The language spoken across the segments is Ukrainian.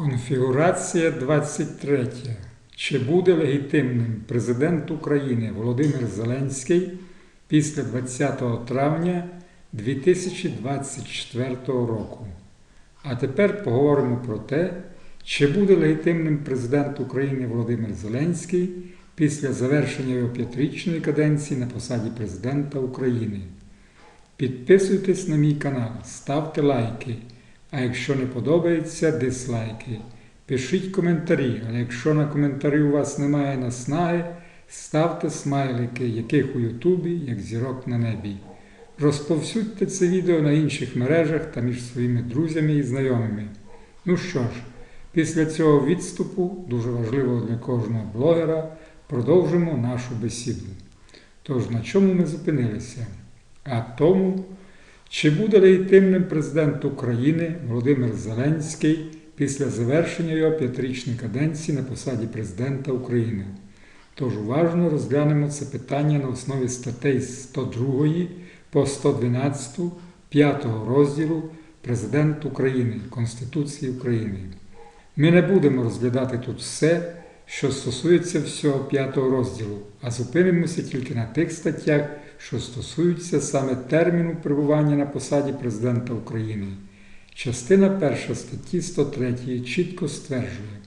Конфігурація 23. Чи буде легітимним президент України Володимир Зеленський після 20 травня 2024 року? А тепер поговоримо про те, чи буде легітимним президент України Володимир Зеленський після завершення його п'ятирічної каденції на посаді президента України. Підписуйтесь на мій канал, ставте лайки. А якщо не подобається, дизлайки. Пишіть коментарі, але якщо на коментарі у вас немає наснаги, ставте смайлики, яких у Ютубі, як зірок на небі. Розповсюдьте це відео на інших мережах та між своїми друзями і знайомими. Ну що ж, після цього відступу, дуже важливого для кожного блогера, продовжимо нашу бесіду. Тож на чому ми зупинилися? А тому, чи буде легітимним президент України Володимир Зеленський після завершення його п'ятирічної каденції на посаді президента України? Тож уважно розглянемо це питання на основі статей 102 по 112 5 розділу Президент України Конституції України. Ми не будемо розглядати тут все, що стосується всього п'ятого розділу, а зупинимося тільки на тих статтях, що стосуються саме терміну перебування на посаді президента України. Частина 1 статті 103 чітко стверджує,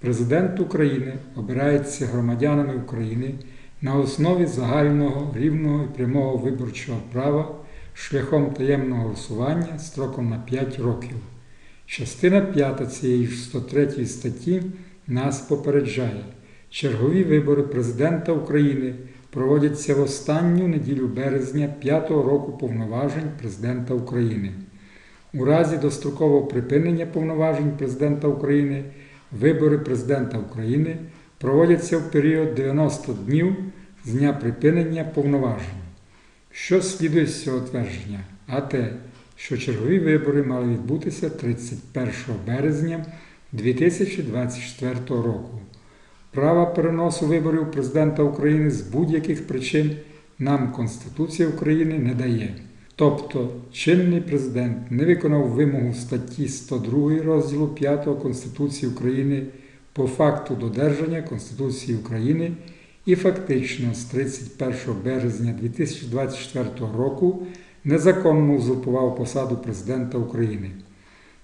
Президент України обирається громадянами України на основі загального, рівного і прямого виборчого права шляхом таємного голосування строком на 5 років. Частина 5 цієї ж 103 статті нас попереджає, чергові вибори президента України проводяться в останню неділю березня 5-го року повноважень президента України. У разі дострокового припинення повноважень президента України вибори президента України проводяться в період 90 днів з дня припинення повноважень. Що слідує з цього твердження? А те, що чергові вибори мали відбутися 31 березня 2024 року. Права переносу виборів президента України з будь-яких причин нам Конституція України не дає. Тобто чинний президент не виконав вимогу статті 102 розділу 5 Конституції України по факту додержання Конституції України і фактично з 31 березня 2024 року незаконно узурпував посаду президента України.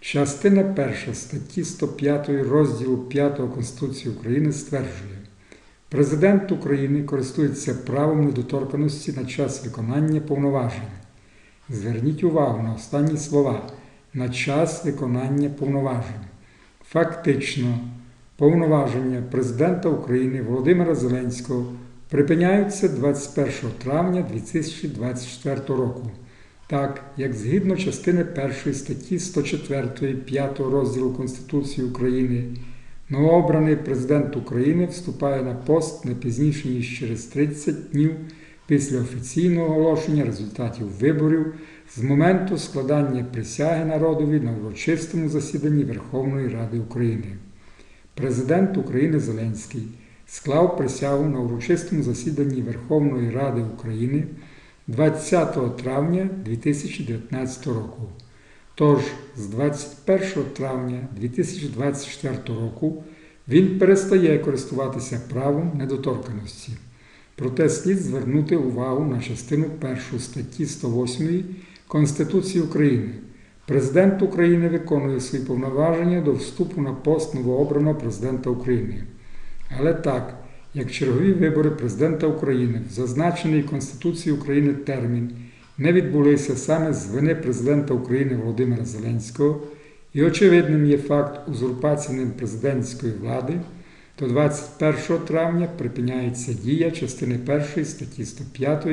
Частина 1 статті 105 розділу 5 Конституції України стверджує, Президент України користується правом недоторканості на час виконання повноважень. Зверніть увагу на останні слова на час виконання повноважень. Фактично, повноваження Президента України Володимира Зеленського припиняються 21 травня 2024 року. Так, як згідно частини 1 статті 104 5 розділу Конституції України, новообраний президент України вступає на пост не пізніше ніж через 30 днів після офіційного оголошення результатів виборів з моменту складання присяги народові на урочистому засіданні Верховної Ради України. Президент України Зеленський склав присягу на урочистому засіданні Верховної Ради України 20 травня 2019 року. Тож з 21 травня 2024 року він перестає користуватися правом недоторканості. Проте слід звернути увагу на частину 1 статті 108 Конституції України. Президент України виконує свої повноваження до вступу на пост новообраного президента України. Але так, як чергові вибори президента України в зазначений Конституцією України термін не відбулися саме з вини президента України Володимира Зеленського, і очевидним є факт узурпації ним президентської влади, то 21 травня припиняється дія частини 1 статті 105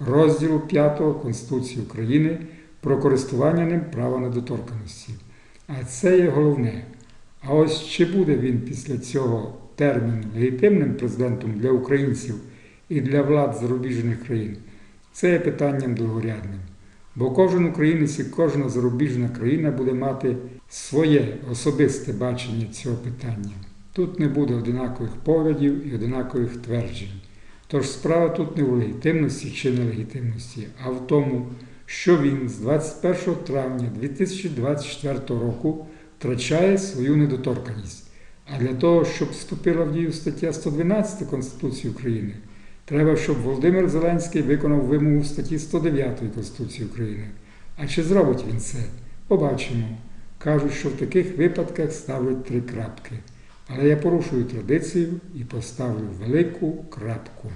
розділу 5 Конституції України про користування ним права недоторканості. А це є головне. А ось чи буде він після цього терміну легітимним президентом для українців і для влад зарубіжних країн, це є питанням другорядним. Бо кожен українець і кожна зарубіжна країна буде мати своє особисте бачення цього питання. Тут не буде одинакових поглядів і одинакових тверджень. Тож справа тут не в легітимності чи нелегітимності, а в тому, що він з 21 травня 2024 року втрачає свою недоторканність. Для того, щоб вступила в дію стаття 112 Конституції України, треба, щоб Володимир Зеленський виконав вимогу статті 109 Конституції України. А чи зробить він це? Побачимо. Кажуть, що в таких випадках ставлять три крапки. Але я порушую традицію і поставлю велику крапку.